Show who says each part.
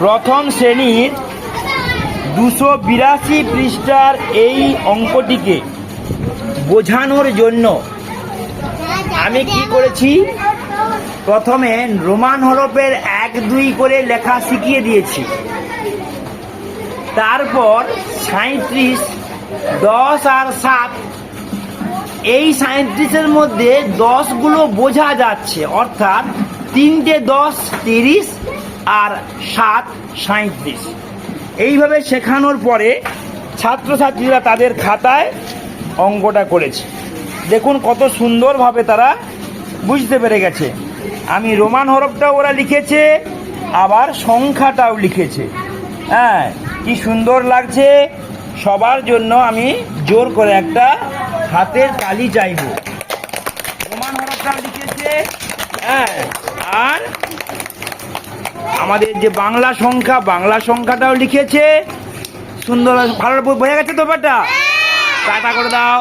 Speaker 1: প্রথম শ্রেণির দুশো বিরাশি পৃষ্ঠার এই অঙ্কটিকে বোঝানোর জন্য আমি কি করেছি? প্রথমে রোমান হরফের এক, দুই করে লেখা শিখিয়ে দিয়েছি। তারপর সাঁত্রিশ দশ আর সাত, এই সাঁত্রিশের মধ্যে দশগুলো বোঝা যাচ্ছে। অর্থাৎ তিনটে দশ, তিরিশ আর সাত সাঁত্রিশ এইভাবে শেখানোর পরে ছাত্রছাত্রীরা তাদের খাতায় অঙ্কটা করেছে। দেখুন কত সুন্দরভাবে তারা বুঝতে পেরে গেছে। আমি রোমান হরফটাও ওরা লিখেছে, আবার সংখ্যাটাও লিখেছে। হ্যাঁ কি সুন্দর লাগছে। সবার জন্য আমি জোর করে একটা হাতের তালি চাইব। রোমান হরফটা লিখেছে হ্যাঁ আর আমাদের যে বাংলা সংখ্যা বাংলা সংখ্যাটাও লিখেছে। সুন্দর ভালো বোঝা গেছে তো ব্যাপারটা? টাটা করে দাও।